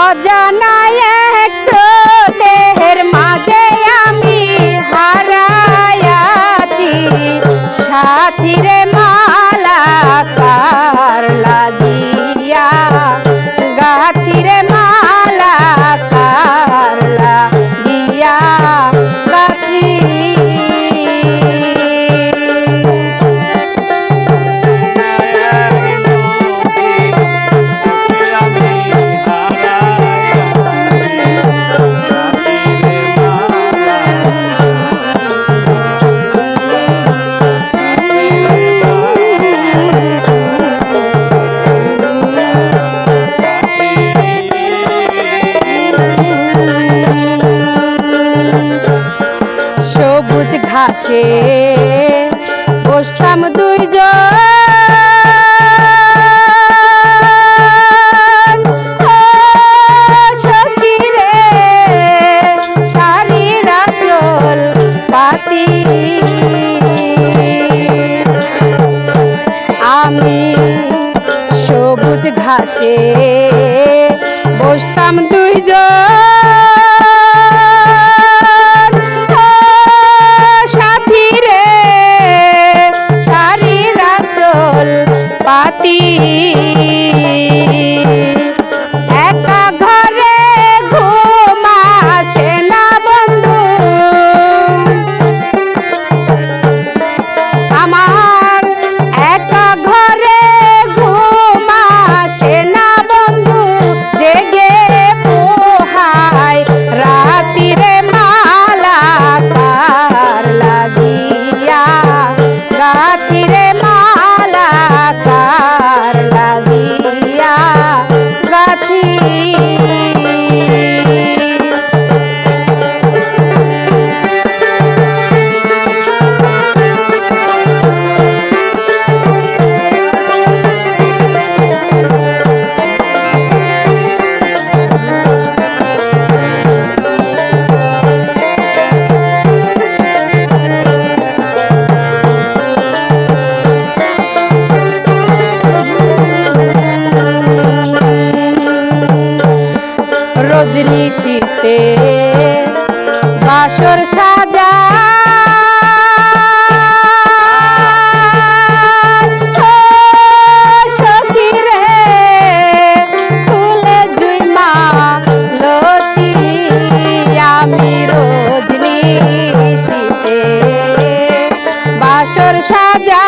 অজানায় সবুজ ঘাসে বসতাম দুইজন। রজনী শীতে বাসর সাজা। সাজা।